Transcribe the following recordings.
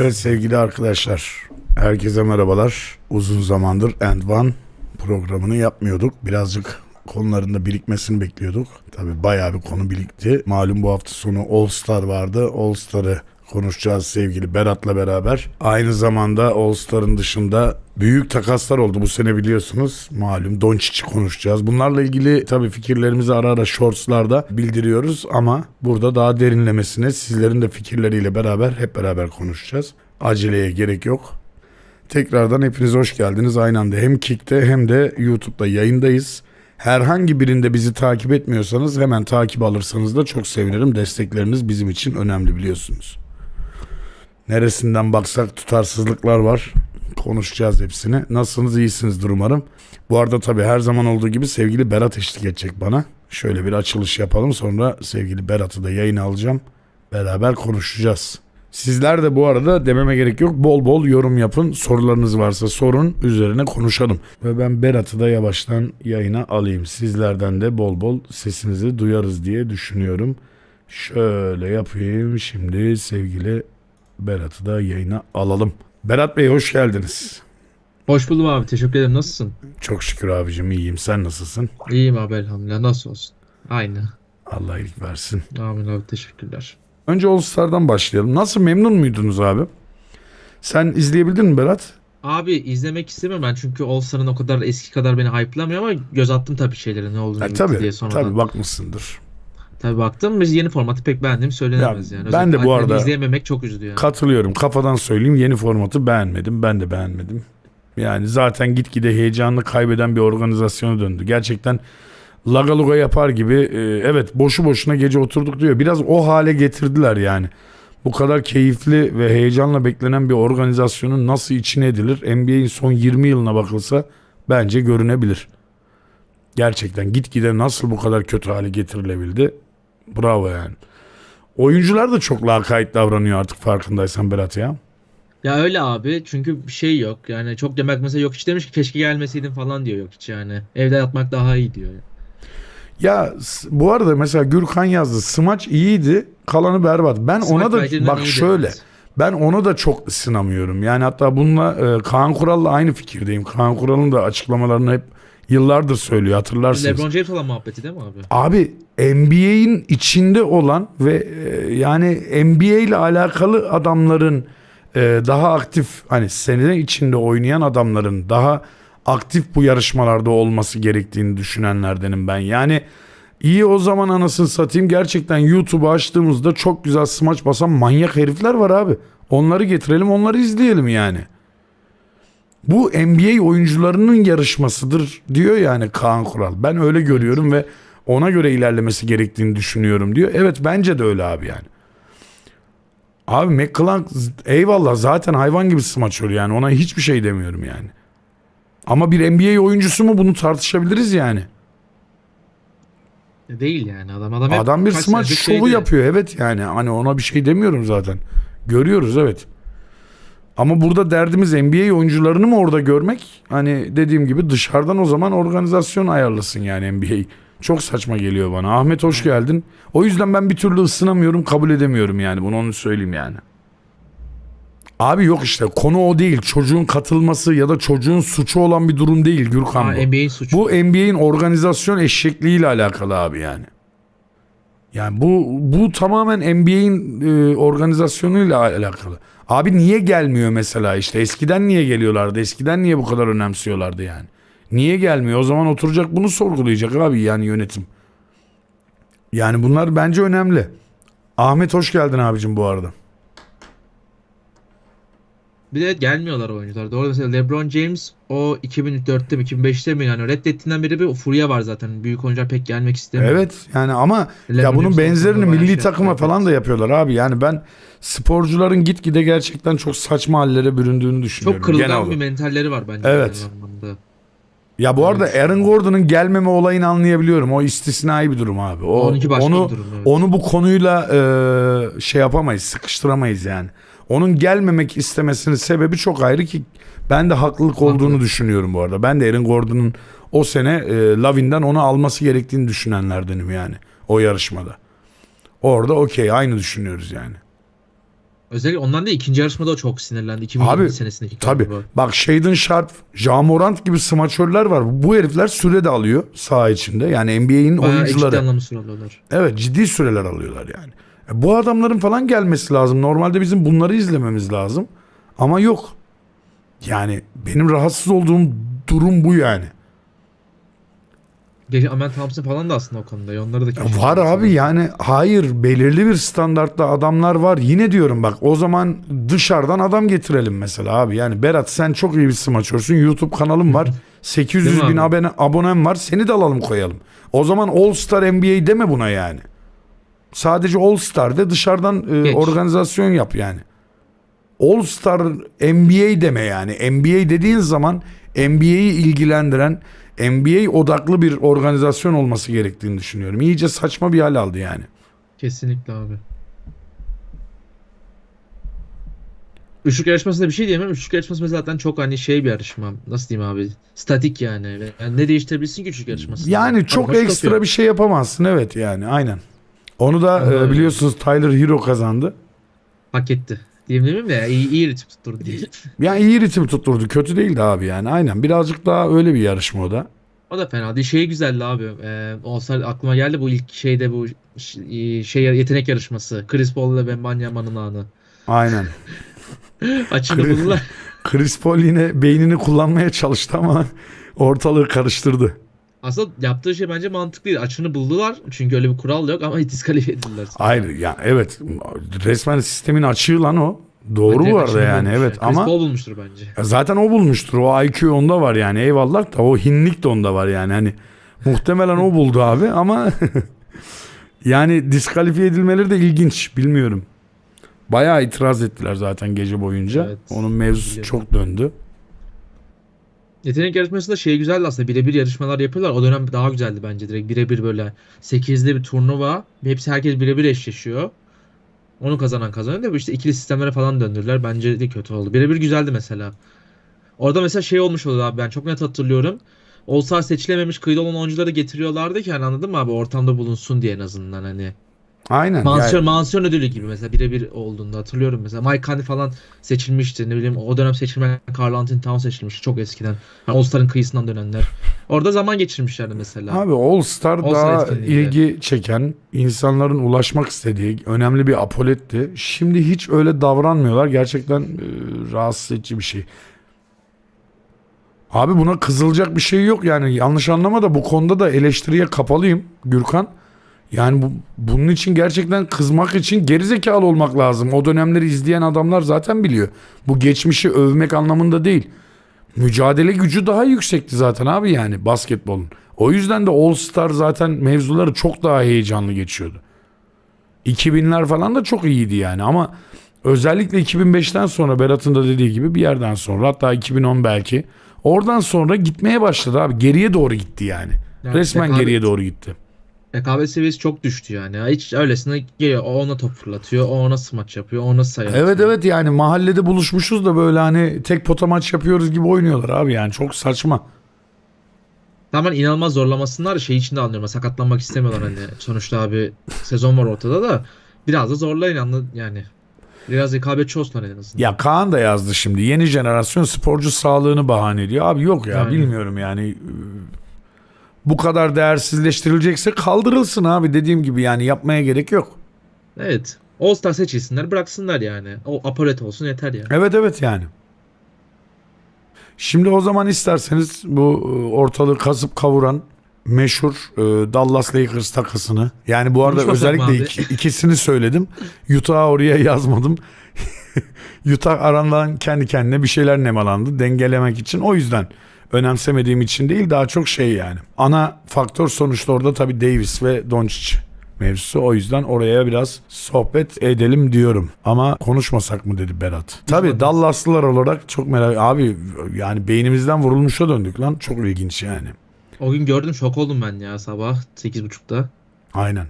Evet sevgili arkadaşlar, herkese merhabalar. Uzun zamandır End One programını yapmıyorduk. Birazcık konularında birikmesini bekliyorduk. Tabii bayağı bir konu birikti. Malum bu hafta sonu All Star vardı. All Star'ı konuşacağız sevgili Berat'la beraber. Aynı zamanda All Star'ın dışında büyük takaslar oldu bu sene biliyorsunuz. Malum Doncic'i konuşacağız. Bunlarla ilgili tabii fikirlerimizi ara ara shortslarda bildiriyoruz ama burada daha derinlemesine sizlerin de fikirleriyle beraber hep beraber konuşacağız. Aceleye gerek yok. Tekrardan hepiniz hoş geldiniz. Aynı anda hem Kick'te hem de YouTube'da yayındayız. Herhangi birinde bizi takip etmiyorsanız hemen takip alırsanız da çok sevinirim. Destekleriniz bizim için önemli biliyorsunuz. Neresinden baksak tutarsızlıklar var. Konuşacağız hepsini. Nasılsınız? İyisinizdir umarım. Bu arada tabii her zaman olduğu gibi sevgili Berat eşlik edecek bana. Şöyle bir açılış yapalım. Sonra sevgili Berat'ı da yayına alacağım. Beraber konuşacağız. Sizler de bu arada dememe gerek yok. Bol bol yorum yapın. Sorularınız varsa sorun. Üzerine konuşalım. Ve ben Berat'ı da yavaştan yayına alayım. Sizlerden de bol bol sesinizi duyarız diye düşünüyorum. Şöyle yapayım. Şimdi sevgili Berat'ı da yayına alalım. Berat Bey hoş geldiniz. Hoş buldum abi. Teşekkür ederim. Nasılsın? Çok şükür abicim iyiyim. Sen nasılsın? İyiyim abi elhamdülillah. Nasıl olsun? Aynı. Allah iyilik versin. Amin abi. Teşekkürler. Önce All Star'dan başlayalım. Nasıl memnun muydunuz abi? Sen izleyebildin mi Berat? Abi izlemek istemiyorum ben çünkü All Star'ın o kadar eski kadar beni hype'lamıyor ama göz attım tabii şeylere ne olduğunu Ya, bitti diye tabii, sonradan. tabii bakmışsındır. Tabii baktım. Biz yeni formatı pek beğendiğim söylenemez Ya, yani. ben de bu Özellikle arada- izleyememek çok üzdü yani. Katılıyorum. Kafadan söyleyeyim yeni formatı beğenmedim. Ben de beğenmedim. Yani zaten gitgide heyecanını kaybeden bir organizasyona döndü. Gerçekten lagaluga yapar gibi e, evet boşu boşuna gece oturduk diyor. Biraz o hale getirdiler yani. Bu kadar keyifli ve heyecanla beklenen bir organizasyonun nasıl içine edilir? NBA'in son 20 yılına bakılsa bence görünebilir. Gerçekten gitgide nasıl bu kadar kötü hale getirilebildi? Bravo yani. Oyuncular da çok lakayt davranıyor artık farkındaysan Berat ya. Ya öyle abi çünkü bir şey yok. Yani çok demek mesela yok hiç demiş ki keşke gelmeseydin falan diyor yok hiç yani. Evde yatmak daha iyi diyor. Ya bu arada mesela Gürkan yazdı. Smaç iyiydi, kalanı berbat. Ben Smaç ona da bak iyiydi, şöyle. evet. Ben onu da çok ısınamıyorum. Yani hatta bununla e, Kaan Kural'la aynı fikirdeyim. Kaan Kural'ın da açıklamalarını hep yıllardır söylüyor hatırlarsınız. LeBron James olan muhabbeti değil mi abi? Abi NBA'in içinde olan ve e, yani NBA ile alakalı adamların e, daha aktif hani sene içinde oynayan adamların daha aktif bu yarışmalarda olması gerektiğini düşünenlerdenim ben. Yani iyi o zaman anasını satayım gerçekten YouTube'u açtığımızda çok güzel smaç basan manyak herifler var abi. Onları getirelim onları izleyelim yani. Bu NBA oyuncularının yarışmasıdır diyor yani Kaan Kural. Ben öyle görüyorum ve ona göre ilerlemesi gerektiğini düşünüyorum diyor. Evet bence de öyle abi yani. Abi McClung eyvallah zaten hayvan gibi smaç oluyor yani ona hiçbir şey demiyorum yani. Ama bir NBA oyuncusu mu bunu tartışabiliriz yani. Değil yani adam adam Adam bir smaç şovu şeyde. yapıyor evet yani hani ona bir şey demiyorum zaten. Görüyoruz evet. Ama burada derdimiz NBA oyuncularını mı orada görmek? Hani dediğim gibi dışarıdan o zaman organizasyon ayarlasın yani NBA. Çok saçma geliyor bana. Ahmet hoş geldin. O yüzden ben bir türlü ısınamıyorum, kabul edemiyorum yani. Bunu onu söyleyeyim yani. Abi yok işte konu o değil. Çocuğun katılması ya da çocuğun suçu olan bir durum değil Gürkan Ha, bu. NBA'in suçu. Bu NBA'in organizasyon eşekliğiyle alakalı abi yani. Yani bu bu tamamen NBA'in e, organizasyonuyla alakalı. Abi niye gelmiyor mesela işte eskiden niye geliyorlardı? Eskiden niye bu kadar önemsiyorlardı yani? Niye gelmiyor? O zaman oturacak bunu sorgulayacak abi yani yönetim. Yani bunlar bence önemli. Ahmet hoş geldin abicim bu arada. Bir de gelmiyorlar oyuncular. Doğru mesela LeBron James o 2004'te mi 2005'te mi yani reddettiğinden beri bir furya var zaten. Büyük oyuncular pek gelmek istemiyor. Evet yani ama LeBron ya bunun James benzerini milli şey takıma yapıyor, falan evet. da yapıyorlar abi. Yani ben sporcuların gitgide gerçekten çok saçma hallere büründüğünü düşünüyorum. Çok kırılgan bir mentalleri var bence. Evet. Ya bu arada Aaron Gordon'un gelmeme olayını anlayabiliyorum. O istisnai bir durum abi. O, Onunki başka onu bir durum, evet. onu bu konuyla e, şey yapamayız, sıkıştıramayız yani. Onun gelmemek istemesinin sebebi çok ayrı ki ben de haklılık olduğunu düşünüyorum bu arada. Ben de Aaron Gordon'un o sene e, Lavin'den onu alması gerektiğini düşünenlerdenim yani o yarışmada. Orada okey aynı düşünüyoruz yani. Özellikle ondan değil ikinci yarışmada çok sinirlendi. 2020 Abi, senesindeki galiba. Bak Shaden Sharp, Jamorant gibi smaçörler var. Bu herifler süre de alıyor saha içinde. Yani NBA'in Bayağı eşit oyuncuları. anlamlı süre alıyorlar. Evet ciddi süreler alıyorlar yani. Bu adamların falan gelmesi lazım. Normalde bizim bunları izlememiz lazım. Ama yok. Yani benim rahatsız olduğum durum bu yani. Gece Amen Thompson falan da aslında o konuda. Onları da keşfetmek Var abi yani hayır belirli bir standartta adamlar var. Yine diyorum bak o zaman dışarıdan adam getirelim mesela abi. Yani Berat sen çok iyi bir smaçörsün. YouTube kanalın var. 800 Değil mi bin abone, abonem var. Seni de alalım koyalım. O zaman All Star NBA deme buna yani. Sadece All Star de dışarıdan e, Geç. organizasyon yap yani. All Star NBA deme yani. NBA dediğin zaman NBA'yi ilgilendiren NBA odaklı bir organizasyon olması gerektiğini düşünüyorum. İyice saçma bir hal aldı yani. Kesinlikle abi. Üçlük yarışmasında bir şey diyemem. Üçlük yarışması zaten çok hani şey bir yarışma. Nasıl diyeyim abi? Statik yani. Yani ne değiştirebilirsin ki üçlük yarışmasında? Yani Abi çok ekstra kapıyor. bir şey yapamazsın evet yani aynen. Onu da e, öyle. biliyorsunuz Tyler Hero kazandı. Hak etti. De ya, iyi, iyi ritim tutturdu diye. Yani iyi ritim tutturdu. Kötü değildi abi yani. Aynen. Birazcık daha öyle bir yarışma o da. O da fena değil. Şey güzeldi abi. Ee, olsa aklıma geldi bu ilk şeyde bu ş- şey yetenek yarışması. Chris Paul ile Wembanyama'nın anı. Aynen. Açını buldular. Chris Paul yine beynini kullanmaya çalıştı ama ortalığı karıştırdı. Aslında yaptığı şey bence mantıklı değil. Açını buldular. Çünkü öyle bir kural yok ama diskalifiye edildiler. Hayır ya evet resmen sistemin açığı lan o. Doğru Bence bu arada yani evet Chris ama Paul bulmuştur bence. Zaten o bulmuştur. O IQ onda var yani. Eyvallah da o hinlik de onda var yani. Hani muhtemelen o buldu abi ama yani diskalifiye edilmeleri de ilginç. Bilmiyorum. Bayağı itiraz ettiler zaten gece boyunca. Evet. Onun mevzusu Biliyorum. çok döndü. Yetenek yarışmasında şey güzeldi aslında. Birebir yarışmalar yapıyorlar. O dönem daha güzeldi bence. Direkt birebir böyle 8'li bir turnuva. Hepsi herkes birebir eşleşiyor. Onu kazanan kazanıyor da işte ikili sistemlere falan döndürdüler. Bence de kötü oldu. Birebir güzeldi mesela. Orada mesela şey olmuş oluyor abi ben çok net hatırlıyorum. All-Star seçilememiş kıyıda olan oyuncuları getiriyorlardı ki hani anladın mı abi ortamda bulunsun diye en azından hani. Aynen. Mansiyon, Yani, mansiyon ödülü gibi mesela birebir olduğunda hatırlıyorum mesela. Mike Conley falan seçilmişti. Ne bileyim o dönem seçilmeyen Karl Anthony Towns seçilmişti çok eskiden. Yani All-Star'ın kıyısından dönenler. Orada zaman geçirmişlerdi mesela. abi All Star All Star daha ilgi çeken, insanların ulaşmak istediği önemli bir apoletti. Şimdi hiç öyle davranmıyorlar. Gerçekten e, rahatsız edici bir şey. Abi buna kızılacak bir şey yok yani yanlış anlama da bu konuda da eleştiriye kapalıyım Gürkan. Yani bu, bunun için gerçekten kızmak için gerizekalı olmak lazım. O dönemleri izleyen adamlar zaten biliyor. Bu geçmişi övmek anlamında değil. Mücadele gücü daha yüksekti zaten abi yani basketbolun. O yüzden de All Star zaten mevzuları çok daha heyecanlı geçiyordu. 2000'ler falan da çok iyiydi yani ama özellikle 2005'ten sonra Berat'ın da dediği gibi bir yerden sonra hatta 2010 belki oradan sonra gitmeye başladı abi. Geriye doğru gitti yani. Yani Resmen geriye doğru gitti. Rekabet seviyesi çok düştü yani. Hiç öylesine geliyor. O ona top fırlatıyor. O ona smaç yapıyor. O ona sayı Evet atıyor. evet yani mahallede buluşmuşuz da böyle hani tek pota maç yapıyoruz gibi oynuyorlar abi yani çok saçma. Tamamen inanılmaz zorlamasınlar. Şey için de anlıyorum. Sakatlanmak istemiyorlar hani. Sonuçta abi sezon var ortada da. Biraz da zorlayın anladın yani. Biraz rekabetçi olsunlar en azından. Ya Kaan da yazdı şimdi yeni jenerasyon sporcu sağlığını bahane ediyor. Abi yok ya Yani. bilmiyorum yani bu kadar değersizleştirilecekse kaldırılsın abi dediğim gibi yani yapmaya gerek yok. Evet. All Star seçilsinler bıraksınlar yani. O apolet olsun yeter ya. Evet evet yani. Şimdi o zaman isterseniz bu e, ortalığı kasıp kavuran meşhur e, Dallas Lakers takısını yani bu arada Konuşmasak özellikle iki- ikisini söyledim. Utah'ı oraya yazmadım. Utah arandan kendi kendine bir şeyler nemalandı dengelemek için. O yüzden önemsemediğim için değil daha çok şey yani. Ana faktör sonuçta orada tabii Davis ve Doncic mevzusu. O yüzden oraya biraz sohbet edelim diyorum. Ama konuşmasak mı dedi Berat. Tabii. Dallaslılar olarak çok merak abi yani beynimizden vurulmuşa döndük lan. Çok ilginç yani. O gün gördüm şok oldum ben ya sabah 8.30'da. Aynen.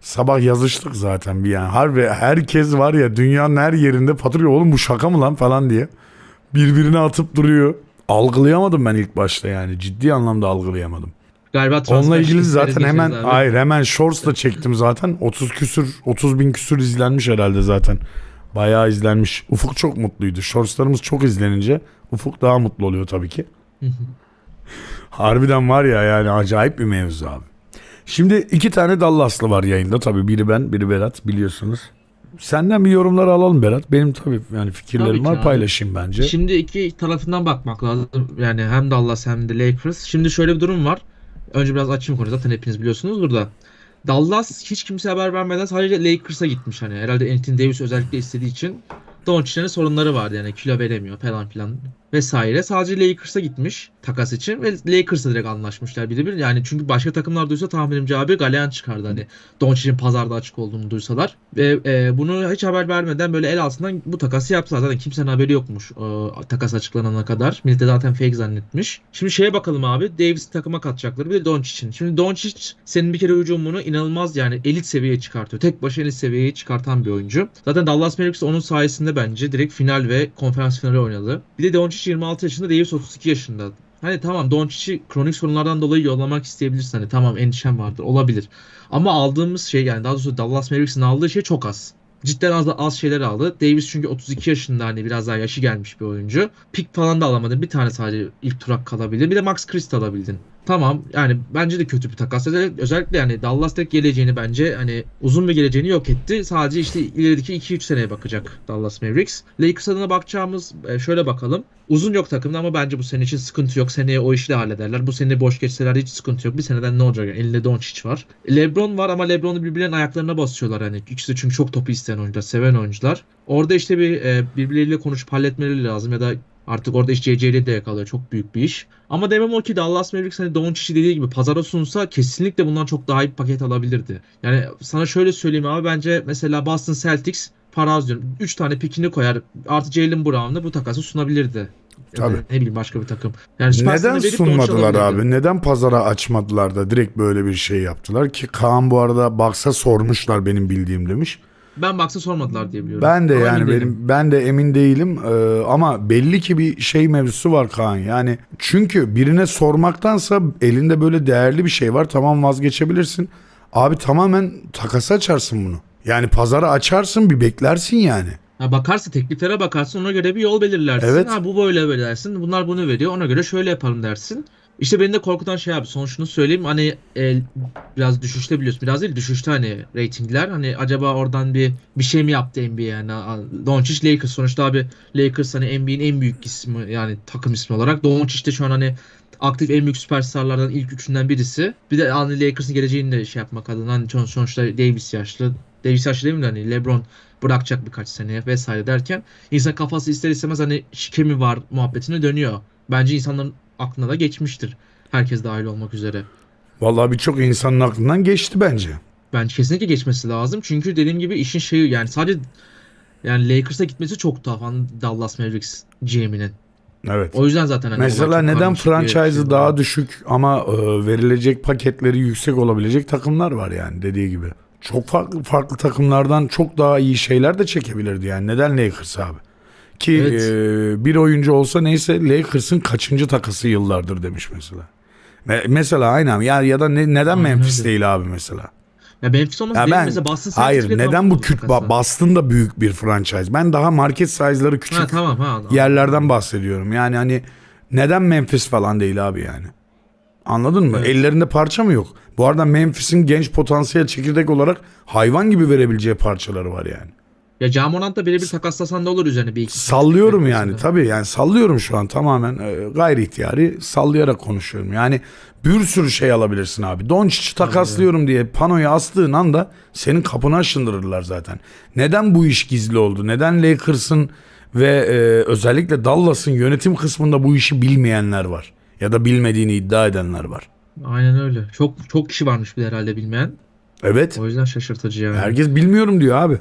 Sabah yazıştık zaten bir yani. Harbi herkes var ya dünyanın her yerinde patırıyor. Oğlum bu şaka mı lan falan diye. Birbirine atıp duruyor. Algılayamadım ben ilk başta yani. Ciddi anlamda algılayamadım. Galiba Onunla ilgili zaten hemen abi. hayır hemen shorts da çektim zaten. 30 küsür 30 bin küsür izlenmiş herhalde zaten. Bayağı izlenmiş. Ufuk çok mutluydu. Shortslarımız çok izlenince Ufuk daha mutlu oluyor tabii ki. Harbiden var ya yani acayip bir mevzu abi. Şimdi iki tane Dallaslı var yayında tabii. Biri ben, biri Berat biliyorsunuz. Senden bir yorumlar alalım Berat. Benim tabii yani fikirlerim Tabii var abi. paylaşayım bence. Şimdi iki tarafından bakmak lazım. Yani hem Dallas hem de Lakers. Şimdi şöyle bir durum var. Önce biraz açayım konuyu. Zaten hepiniz biliyorsunuzdur da. Dallas hiç kimse haber vermeden sadece Lakers'a gitmiş hani. Herhalde Anthony Davis özellikle istediği için. Doncic'in sorunları vardı yani kilo veremiyor falan filan vesaire. Sadece Lakers'a gitmiş takas için ve Lakers'la direkt anlaşmışlar birebir. Yani çünkü başka takımlar duysa tahminimce abi Galean çıkardı hani. Doncic'in pazarda açık olduğunu duysalar. Ve e, bunu hiç haber vermeden böyle el altından bu takası yaptılar. Zaten kimsenin haberi yokmuş o takas açıklanana kadar. Millet de zaten fake zannetmiş. Şimdi şeye bakalım abi. Davis takıma katacakları bir de Doncic'in. Şimdi Doncic senin bir kere hücumunu inanılmaz yani elit seviyeye çıkartıyor. Tek başına elit seviyeye çıkartan bir oyuncu. Zaten Dallas Mavericks onun sayesinde bence direkt final ve konferans finali oynadı. Bir de Doncic 26 yaşında, Davis 32 yaşında. Hani tamam Doncic'i kronik sorunlardan dolayı yollamak isteyebilirsin. Hani tamam endişem vardır. Olabilir. Ama aldığımız şey yani daha doğrusu Dallas Mavericks'in aldığı şey çok az. Cidden az az şeyler aldı. Davis çünkü 32 yaşında hani biraz daha yaşı gelmiş bir oyuncu. Pick falan da alamadın. Bir tane sadece ilk tura kalabildin. Bir de Max Christ alabildin. Tamam yani bence de kötü bir takas. Özellikle, yani Dallas tek geleceğini bence hani uzun bir geleceğini yok etti. Sadece işte ilerideki 2-3 seneye bakacak Dallas Mavericks. Lakers adına bakacağımız e, şöyle bakalım. Uzun yok takımda ama bence bu sene için sıkıntı yok. Seneye o işi de hallederler. Bu sene boş geçseler hiç sıkıntı yok. Bir seneden ne olacak? Yani elinde Doncic var. LeBron var ama LeBron'u birbirlerinin ayaklarına basıyorlar. Hani ikisi de çünkü çok topu isteyen oyuncular, seven oyuncular. Orada işte bir e, birbirleriyle konuşup halletmeleri lazım ya da Artık orada iş CC'li de yakalıyor. Çok büyük bir iş. Ama demem o ki Dallas Mavericks hani Doncic'i dediği gibi pazara sunsa kesinlikle bundan çok daha iyi bir paket alabilirdi. Yani sana şöyle söyleyeyim abi bence mesela Boston Celtics para az diyorum. 3 tane pikini koyar. Artı Jalen Brown'la bu takası sunabilirdi. Tabii. Ne bileyim başka bir takım. Yani Neden sunmadılar abi? Neden pazara açmadılar da direkt böyle bir şey yaptılar ki Kaan bu arada Baksa sormuşlar benim bildiğim demiş. Ben baksa sormadılar diye biliyorum. Ben de Ama yani benim değilim. ben de emin değilim Ee, ama belli ki bir şey mevzusu var Kaan. Yani çünkü birine sormaktansa elinde böyle değerli bir şey var. Tamam vazgeçebilirsin. Abi tamamen takası açarsın bunu. Yani pazara açarsın bir beklersin yani. Ha bakarsa tekliflere bakarsın ona göre bir yol belirlersin. Evet. Ha bu böyle böyle dersin. Bunlar bunu veriyor. Ona göre şöyle yaparım dersin. İşte beni de korkutan şey abi son şunu söyleyeyim hani e, biraz düşüşte biliyorsun biraz değil düşüşte hani reytingler hani acaba oradan bir bir şey mi yaptı NBA yani Doncic Lakers sonuçta abi Lakers hani NBA'in en büyük ismi yani takım ismi olarak Doncic de şu an hani aktif en büyük süperstarlardan ilk üçünden birisi. Bir de hani Lakers'ın geleceğini de şey yapmak adına hani son- sonuçta Davis yaşlı. Davis yaşlı değil mi hani LeBron bırakacak birkaç seneye vesaire derken insan kafası ister istemez hani şike mi var muhabbetine dönüyor. Bence insanların aklına da geçmiştir. Herkes dahil olmak üzere. Vallahi birçok insanın aklından geçti bence. Bence kesinlikle geçmesi lazım. Çünkü dediğim gibi işin şeyi yani sadece yani Lakers'a gitmesi çok tuhaf. hani Dallas Mavericks GM'inin. Evet. O yüzden zaten hani Mesela neden franchise'ı şey var. daha düşük ama e, verilecek paketleri yüksek olabilecek takımlar var yani dediği gibi. Çok farklı farklı takımlardan çok daha iyi şeyler de çekebilirdi yani. Neden Lakers abi? Ki Evet. e, bir oyuncu olsa neyse Lakers'ın kaçıncı takası yıllardır demiş mesela. Me- mesela aynı ya ya da ne, neden Aynen Memphis öyle. değil abi mesela? Ya Memphis olması Ya değil ben mesela Boston hayır neden bu takası. ba- Boston da büyük bir franchise. Ben daha market size'ları küçük Ha tamam ha. yerlerden bahsediyorum. Yani hani neden Memphis falan değil abi yani? Anladın mı? Evet. Ellerinde parça mı yok? Bu arada Memphis'in genç potansiyel çekirdek olarak hayvan gibi verebileceği parçaları var yani. Ya Camorant da birebir takaslasan da olur üzerine bir iki. Sallıyorum yani tabii yani sallıyorum şu an tamamen e, gayri ihtiyari sallayarak konuşuyorum. Yani bir sürü şey alabilirsin abi. Doncic'i takaslıyorum diye panoya astığın anda senin kapını aşındırırlar zaten. Neden bu iş gizli oldu? Neden Lakers'ın ve e, özellikle Dallas'ın yönetim kısmında bu işi bilmeyenler var? Ya da bilmediğini iddia edenler var. Aynen öyle. Çok çok kişi varmış bir de herhalde bilmeyen. Evet. O yüzden şaşırtıcı yani. Herkes bilmiyorum diyor abi.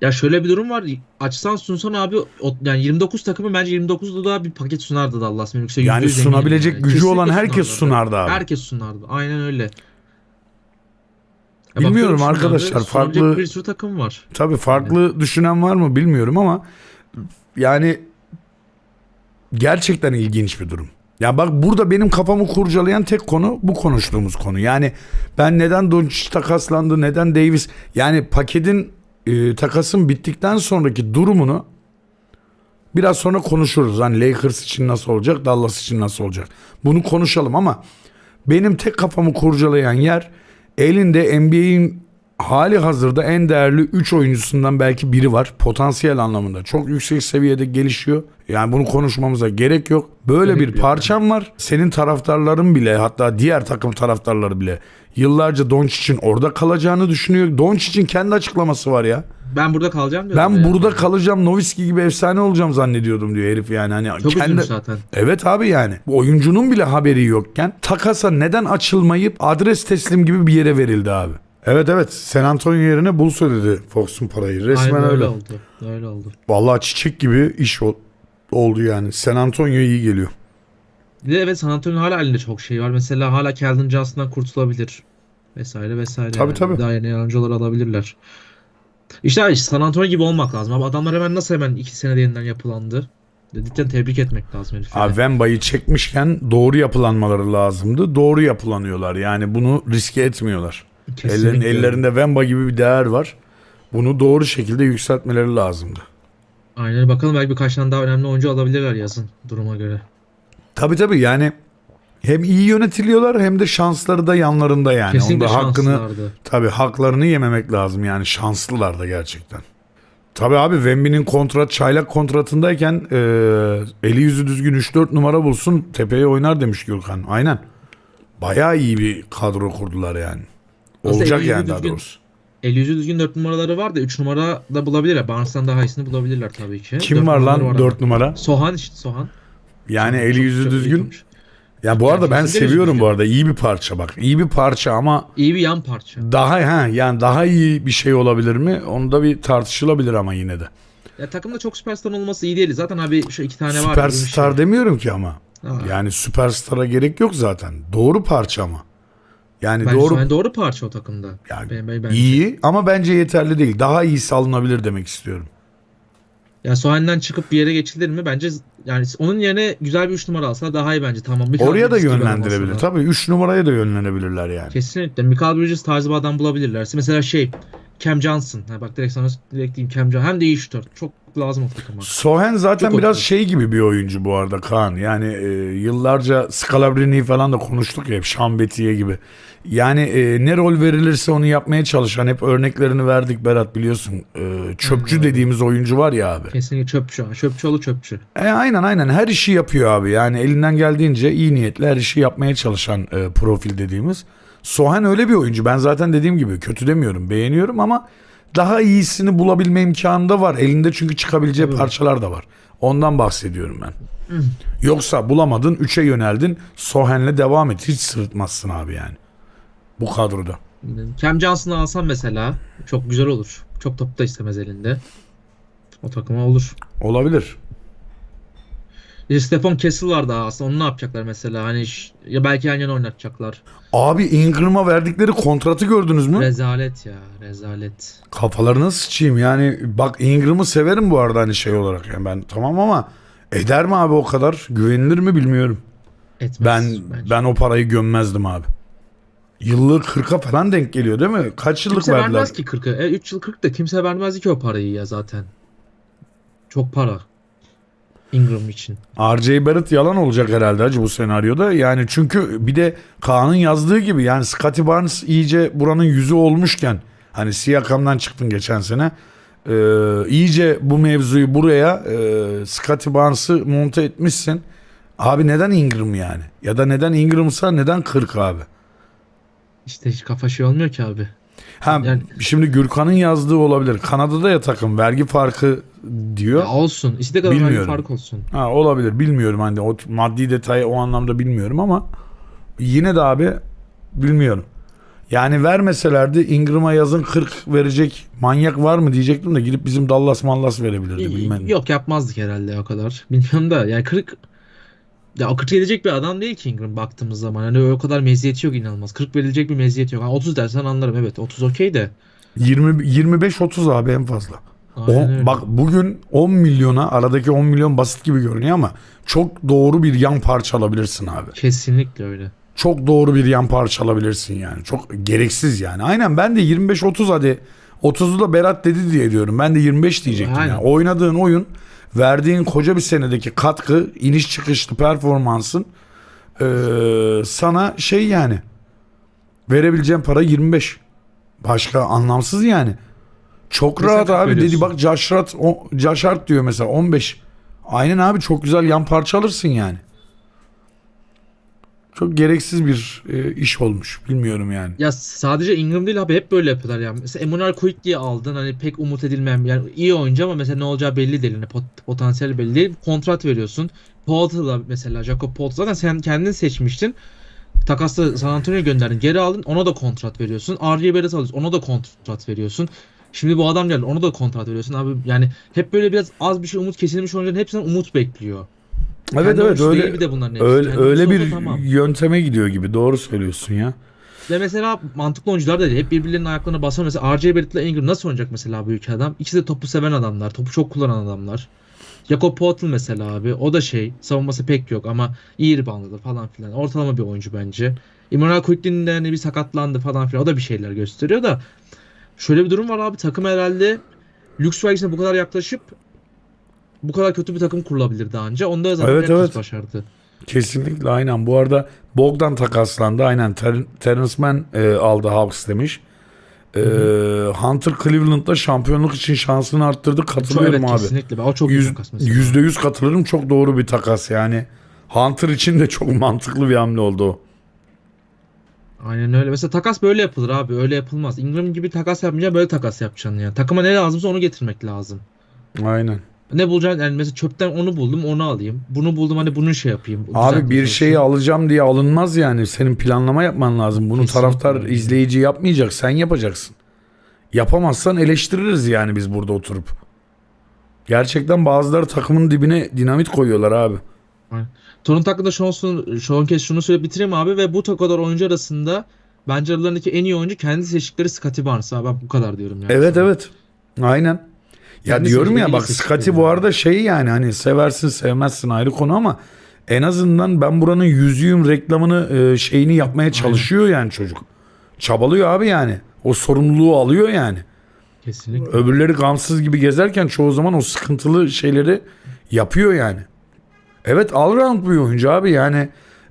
Ya şöyle bir durum var. Açsan sunsan abi o- yani 29 takımı bence 29'da da bir paket sunardı Dallas Mavericks'e. Yani sunabilecek gücü Kesinlikle olan herkes sunarlardı. sunardı abi. Herkes sunardı. Aynen öyle. Ya Bilmiyorum arkadaşlar, abi, farklı- bir sürü takım var. Tabii farklı düşünen var mı bilmiyorum ama yani gerçekten ilginç bir durum. Ya bak burada benim kafamı kurcalayan tek konu bu konuştuğumuz konu. Yani ben neden Doncic takaslandı, neden Davis? Yani paketin e, takasın bittikten sonraki durumunu biraz sonra konuşuruz. Hani Lakers için nasıl olacak, Dallas için nasıl olacak. Bunu konuşalım ama benim tek kafamı kurcalayan yer elinde NBA'in hali hazırda en değerli 3 oyuncusundan belki biri var. Potansiyel anlamında çok yüksek seviyede gelişiyor. Yani bunu konuşmamıza gerek yok. Böyle bir parçam var. Senin taraftarların bile hatta diğer takım taraftarları bile yıllarca Doncic'in orada kalacağını düşünüyor. Doncic'in kendi açıklaması var ya. Ben burada kalacağım diyor. Ben burada kalacağım Nowitzki gibi efsane olacağım zannediyordum diyor herif yani. Hani Çok kendi... zaten. Evet abi yani. Oyuncunun bile haberi yokken takasa neden açılmayıp adres teslim gibi bir yere verildi abi. Evet evet San Antonio yerine Bulls ödedi Fox'un parayı. Resmen Aynen öyle. öyle oldu. Öyle oldu. Vallahi çiçek gibi iş ol- oldu yani. San Antonio iyi geliyor. Bir de evet San Antonio hala elinde çok şey var. Mesela hala Keldon Johnson'dan kurtulabilir. Vesaire vesaire. Tabii, yani. tabii. Daha yeni yardımcılar alabilirler. İşte San Antonio gibi olmak lazım. Abi adamlar hemen nasıl hemen iki senede yeniden yapılandı. Dedikten tebrik etmek lazım herifleri. Abi Vemba'yı çekmişken doğru yapılanmaları lazımdı. Doğru yapılanıyorlar. Yani bunu riske etmiyorlar. Kesinlikle. Ellerin, ellerinde Vemba gibi bir değer var. Bunu doğru şekilde yükseltmeleri lazımdı. Aynen bakalım belki birkaç tane daha önemli oyuncu alabilirler yazın duruma göre. Tabii tabii yani hem iyi yönetiliyorlar hem de şansları da yanlarında yani. Kesinlikle Onda hakkını tabii haklarını yememek lazım yani şanslılar da gerçekten. Tabii abi Wemby'nin kontrat çaylak kontratındayken e, eli yüzü düzgün 3-4 numara bulsun tepeye oynar demiş Gürkan. Aynen. Bayağı iyi bir kadro kurdular yani. Aslında Olacak eli yüzü yani daha düzgün- doğrusu. El yüzü düzgün 4 numaraları var da 3 numara da bulabilirler. Barnes'tan daha iyisini bulabilirler tabii ki. Kim Dört var numaraları lan ama. 4 numara? Sohan işte Sohan. Yani eli çok- yüzü iyi düzgün. yapmış. Ya bu arada ben de seviyorum bu arada. iyi bir parça bak. İyi bir parça ama İyi bir yan parça. daha ha yani daha iyi bir şey olabilir mi? Onda bir tartışılabilir ama yine de. Ya takımda çok süperstar olması iyi değil. Zaten abi şu iki tane var. Süperstar şey. demiyorum ki ama. Ha. Yani süperstara gerek yok zaten. Doğru parça ama. Yani Bence doğru doğru parça o takımda. Yani Ben, ben, bence. iyi ama bence yeterli değil. Daha iyisi alınabilir demek istiyorum. Ya Sohan'dan çıkıp bir yere geçilir mi? Bence yani onun yerine güzel bir 3 numara alsa daha iyi bence. Tamam. Michael Oraya da Bridges yönlendirebilir. Tabii 3 numaraya da yönlenebilirler yani. Kesinlikle. Michael Bridges tarzı bir adam bulabilirlerse. Mesela şey Cam Johnson. Ha bak direkt sana direkt diyeyim Cam Johnson. Hem de iyi şutör. Çok lazım o takıma. Sohen zaten Çok biraz şey gibi bir oyuncu bu arada Kaan. Yani e, yıllarca Scalabrini'yi falan da konuştuk ya hep Şambetiye gibi. Yani e, ne rol verilirse onu yapmaya çalışan hep örneklerini verdik Berat biliyorsun. E, çöpçü Anladım. dediğimiz oyuncu var ya abi. Kesinlikle çöpçü. Çöpçü çöpçü. E, aynen aynen her işi yapıyor abi. Yani elinden geldiğince iyi niyetli her işi yapmaya çalışan e, profil dediğimiz. Sohen öyle bir oyuncu. Ben zaten dediğim gibi kötü demiyorum. Beğeniyorum ama daha iyisini bulabilme imkanı da var. Elinde çünkü çıkabileceği Tabii. parçalar da var. Ondan bahsediyorum ben. Yoksa bulamadın 3'e yöneldin. Sohen'le devam et. Hiç sırıtmazsın abi yani. Bu kadroda. Cam Johnson'ı alsan mesela çok güzel olur. Çok top da istemez elinde. O takıma olur. Olabilir. De Stefan Kessel var daha aslında. Onu ne yapacaklar mesela? Hani ş- ya belki yan yana oynatacaklar. Abi Ingram'a verdikleri kontratı gördünüz mü? Rezalet ya. Rezalet. Kafalarına sıçayım yani bak Ingram'ı severim bu arada hani şey olarak yani ben tamam ama eder mi abi o kadar güvenilir mi bilmiyorum. Etmez. Ben bence. ben o parayı gömmezdim abi. Yıllık 40'a falan denk geliyor değil mi? Kaç yıllık kimse verdiler? vermez ki 40'ı. E, 3 yıl 40 da kimse vermez ki o parayı ya zaten. Çok para. Ingram için. RJ Barrett yalan olacak herhalde hacı bu senaryoda. Yani çünkü bir de Kaan'ın yazdığı gibi yani Scottie Barnes iyice buranın yüzü olmuşken hani Siakam'dan çıktın geçen sene. Ee, iyice bu mevzuyu buraya e, Scottie Barnes'ı monte etmişsin. Abi neden Ingram yani? Ya da neden Ingram'sa neden 40 abi? İşte hiç kafa şey olmuyor ki abi. Ha, Yani- şimdi Gürkan'ın yazdığı olabilir. Kanada'da ya takım vergi farkı diyor. Ya olsun. İstediği kadar bir Bilmiyorum. fark olsun. Ha, olabilir bilmiyorum hani o t- maddi detayı o anlamda bilmiyorum ama yine de abi bilmiyorum. Yani vermeselerdi Ingram'a yazın 40 verecek manyak var mı diyecektim de gidip bizim Dallas Mallas verebilirdi bilmem. Yok yapmazdık herhalde o kadar. Bilmiyorum da yani 40 ya o 40 verecek bir adam değil ki Ingram baktığımız zaman. Hani o kadar meziyeti yok inanılmaz. 40 verilecek bir meziyeti yok. Ha, 30 dersen anlarım evet 30 okey de. 20 25 30 abi en fazla. O, bak bugün 10 milyona aradaki 10 milyon basit gibi görünüyor ama çok doğru bir yan parça alabilirsin abi. Kesinlikle öyle. Çok doğru bir yan parça alabilirsin yani. Çok gereksiz yani. Aynen ben de 25-30 hadi 30'u da Berat dedi diye diyorum. Ben de 25 diyecektim. Yani. Oynadığın oyun, verdiğin koca bir senedeki katkı, iniş çıkışlı performansın eee, sana şey yani verebileceğim para 25. Başka anlamsız yani. Çok Mesela rahat abi dedi bak Hart, o, Hart diyor mesela 15. Aynen abi çok güzel yan parça alırsın yani. Çok gereksiz bir e, iş olmuş. Bilmiyorum yani. Ya sadece Ingram değil abi hep böyle yapıyorlar ya. Mesela Emmanuel Quickly'i aldın hani pek umut edilmeyen yani iyi oyuncu ama mesela ne olacağı belli değil. Yani pot- potansiyeli belli değil. Kontrat veriyorsun. Poeltl'la mesela Jakob Poeltl zaten sen kendin seçmiştin. Takasla San Antonio'ya gönderdin. Geri aldın. Ona da kontrat veriyorsun. R.J. Barrett alıyorsun. Ona da kontrat veriyorsun. Şimdi bu adam geldi. Ona da kontrat veriyorsun abi. Yani hep böyle biraz az bir şey umut kesilmiş oyuncuların hepsinden umut bekliyor. Evet Kendi evet değil öyle bir de bunların hepsi. öyle, Kendi öyle bir tamam. yönteme gidiyor gibi. Doğru söylüyorsun ya. Ve mesela mantıklı oyuncular da değil. Hep birbirlerinin ayaklarına basan mesela R.J. Barrett ile Ingram nasıl oynayacak mesela bu iki adam? İkisi de topu seven adamlar. Topu çok kullanan adamlar. Jakob Poeltl mesela abi. O da şey. Savunması pek yok ama iyi reboundadır falan filan. Ortalama bir oyuncu bence. Immanuel Quickly'nin de hani bir sakatlandı falan filan. O da bir şeyler gösteriyor da. Şöyle bir durum var abi. Takım herhalde Lux Vegas'e bu kadar yaklaşıp bu kadar kötü bir takım kurulabilir daha önce. Onda da zaten Evet, evet. başardı. Kesinlikle aynen. Bu arada Bogdan takaslandı. Aynen Ter- Terence Mann e, aldı Hawks demiş. E, Hunter Cleveland'da şampiyonluk için şansını arttırdı. Katılıyorum evet abi. kesinlikle. O çok Yüz-. Yüzde yüz katılırım. Çok doğru bir takas yani. Hunter için de çok mantıklı bir hamle oldu o. Aynen öyle. Mesela takas böyle yapılır abi. Öyle yapılmaz. Ingram gibi takas yapmayacaksın böyle takas yapacaksın yani. Takıma ne lazımsa onu getirmek lazım. Aynen. Ne bulacaksın yani mesela çöpten onu buldum onu alayım. Bunu buldum hani bunu şey yapayım. Abi bir şeyi çalışayım. alacağım diye alınmaz yani. Senin planlama yapman lazım. Bunu Kesinlikle taraftar izleyici yapmayacak. Sen yapacaksın. Yapamazsan eleştiririz yani biz burada oturup. Gerçekten bazıları takımın dibine dinamit koyuyorlar abi. Toronto hakkında son, son kez şunu söyleyip bitireyim abi ve bu kadar oyuncu arasında bence aralarındaki en iyi oyuncu kendi seçtikleri Scottie Barnes abi. Ben bu kadar diyorum yani. Evet sana. evet. Aynen. Ya diyorum ya bak Scotty bu arada şey yani hani seversin sevmezsin ayrı konu ama en azından ben buranın yüzüğüm reklamını e, şeyini yapmaya çalışıyor yani çocuk. Çabalıyor abi yani. O sorumluluğu alıyor yani. Kesinlikle. Öbürleri gamsız gibi gezerken çoğu zaman o sıkıntılı şeyleri yapıyor yani. Evet all round bir oyuncu abi yani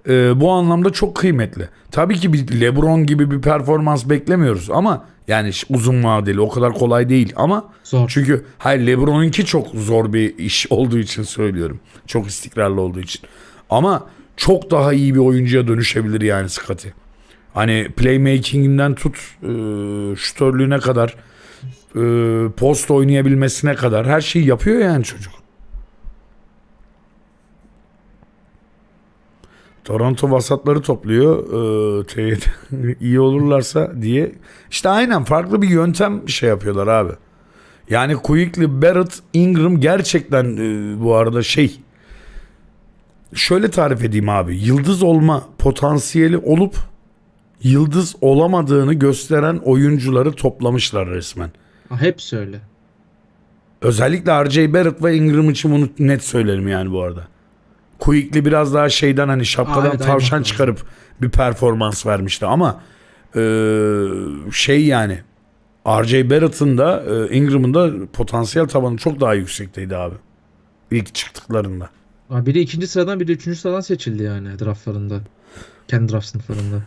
e, bu anlamda çok kıymetli. Tabii ki bir LeBron gibi bir performans beklemiyoruz ama yani uzun vadeli o kadar kolay değil ama Zor. çünkü hayır LeBron'unki çok zor bir iş olduğu için söylüyorum. Çok istikrarlı olduğu için. Ama çok daha iyi bir oyuncuya dönüşebilir yani Scotty. Hani playmaking'inden tut e, şutörlüğüne kadar e, post oynayabilmesine kadar her şeyi yapıyor yani çocuk. Toronto vasatları topluyor. E, teyit- iyi olurlarsa diye. İşte aynen farklı bir yöntem şey yapıyorlar abi. Yani Quickly, Barrett, Ingram gerçekten e, bu arada şey şöyle tarif edeyim abi. Yıldız olma potansiyeli olup yıldız olamadığını gösteren oyuncuları toplamışlar resmen. Hepsi öyle. Özellikle RJ Barrett ve Ingram için bunu net söylerim yani bu arada. Quickly biraz daha şeyden hani şapkadan evet, aynen tavşan lazım. çıkarıp bir performans vermişti ama e, şey yani RJ Barrett'ın da e, Ingram'ın da potansiyel tavanı çok daha yüksekteydi abi. İlk çıktıklarında. Abi biri ikinci sıradan biri üçüncü sıradan seçildi yani draftlarında. Kendi draft sınıflarında.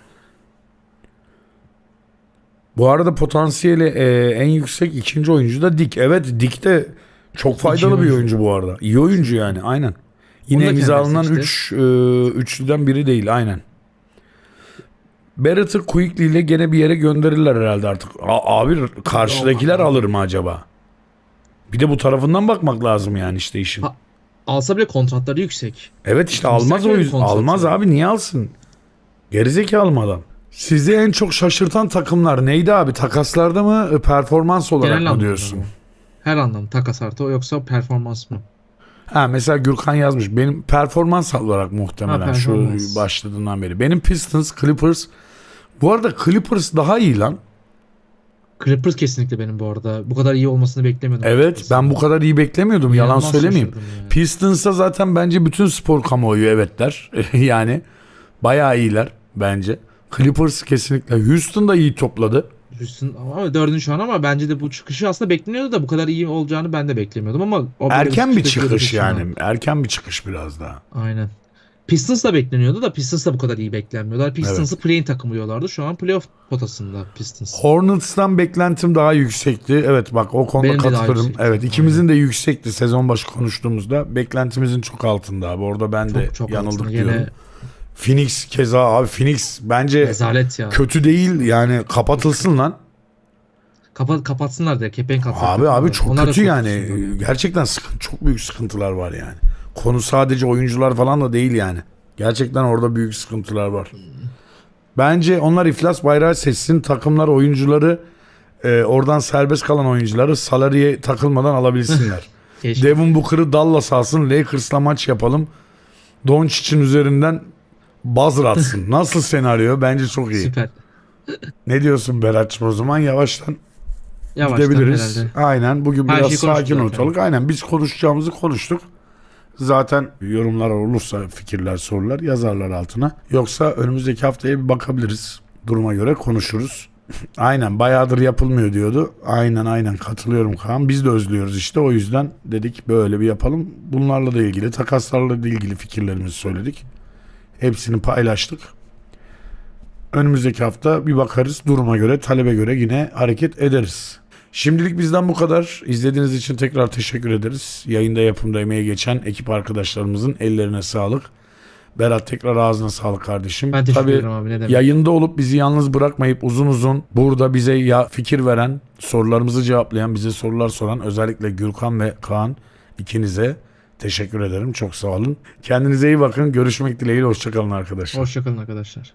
Bu arada potansiyeli e, en yüksek ikinci oyuncu da Dick. Evet Dick de çok faydalı bir oyuncu. oyuncu bu arada. İyi oyuncu yani aynen. Yine imzalanan kendileri 3 üçlüden biri değil aynen. Barrett'ı Quickly ile gene bir yere gönderirler herhalde artık. A- abi karşıdakiler alır mı acaba? Bir de bu tarafından bakmak lazım yani işte işin. Ha, Alsa bile kontratları yüksek. Evet işte Kimse almaz o yüzden. Almaz abi niye alsın? Gerizekalı mı adam? Sizi en çok şaşırtan takımlar neydi abi? Takaslarda mı e, performans olarak Genel mı anlamda diyorsun? mı? Her anlamda takas artı yoksa performans mı? Ha mesela Gürkan yazmış. Benim performans olarak muhtemelen Ha, şu performans. başladığından beri. Benim Pistons, Clippers. Bu arada Clippers daha iyi lan. Clippers kesinlikle benim bu arada. Bu kadar iyi olmasını beklemiyordum. Evet açıkçası. ben bu kadar iyi beklemiyordum. Yalan İnanılmaz söylemeyeyim. yani. Pistons'a zaten bence bütün spor kamuoyu evetler. yani bayağı iyiler bence. Clippers kesinlikle. Houston da iyi topladı. Houston ama dördüncü şu an ama bence de bu çıkışı aslında bekleniyordu da bu kadar iyi olacağını ben de beklemiyordum ama o Erken bir çıkış yani. Erken bir çıkış biraz daha. Aynen. Pistons da bekleniyordu da Pistons da bu kadar iyi beklenmiyorlar. Pistons'ı play-in takımı diyorlardı. Şu an playoff potasında Pistons. Hornets'tan beklentim daha yüksekti. Evet bak o konuda Benim katılırım. Evet ikimizin de yüksekti sezon başı konuştuğumuzda. Beklentimizin çok altında abi. Orada ben de Çok çok yanıldık altında. diyorum. Gene Phoenix keza abi Phoenix bence rezalet ya. kötü değil yani kapatılsın lan. Kapat, kapatsınlar da kepenk atsın. Abi abi çok Onlar da kötü yani. kötü. Gerçekten sıkıntı, çok büyük sıkıntılar var yani. Konu sadece oyuncular falan da değil yani. Gerçekten orada büyük sıkıntılar var. Bence onlar iflas bayrağı seçsin. Takımlar oyuncuları e, oradan serbest kalan oyuncuları salariye takılmadan alabilsinler. Keşke. Devin Booker'ı Dallas alsın. Lakers'la maç yapalım. Doncic'in üzerinden buzzer atsın. Nasıl senaryo? Bence çok iyi. Süper. Ne diyorsun Berat'cığım o zaman? Yavaştan Yavaştan gidebiliriz. herhalde. Aynen. Bugün Her biraz şeyi konuştuk sakin zaten. ortalık. Aynen. Biz konuşacağımızı konuştuk. Zaten yorumlar olursa fikirler, sorular yazarlar altına. Yoksa önümüzdeki haftaya bir bakabiliriz. Duruma göre konuşuruz. aynen. Bayağıdır yapılmıyor diyordu. Aynen aynen katılıyorum Kaan. Biz de özlüyoruz işte. O yüzden dedik böyle bir yapalım. Bunlarla da ilgili, takaslarla da ilgili fikirlerimizi söyledik. Hepsini paylaştık. Önümüzdeki hafta bir bakarız. Duruma göre, talebe göre yine hareket ederiz. Şimdilik bizden bu kadar. İzlediğiniz için tekrar teşekkür ederiz. Yayında yapımda emeği geçen ekip arkadaşlarımızın ellerine sağlık. Berat tekrar ağzına sağlık kardeşim. Ben teşekkür Tabii ederim abi ne demek. yayında olup bizi yalnız bırakmayıp uzun uzun burada bize ya fikir veren, sorularımızı cevaplayan, bize sorular soran özellikle Gürkan ve Kaan ikinize teşekkür ederim. Çok sağ olun. Kendinize iyi bakın. Görüşmek dileğiyle. Hoşçakalın arkadaşlar. Hoşçakalın arkadaşlar.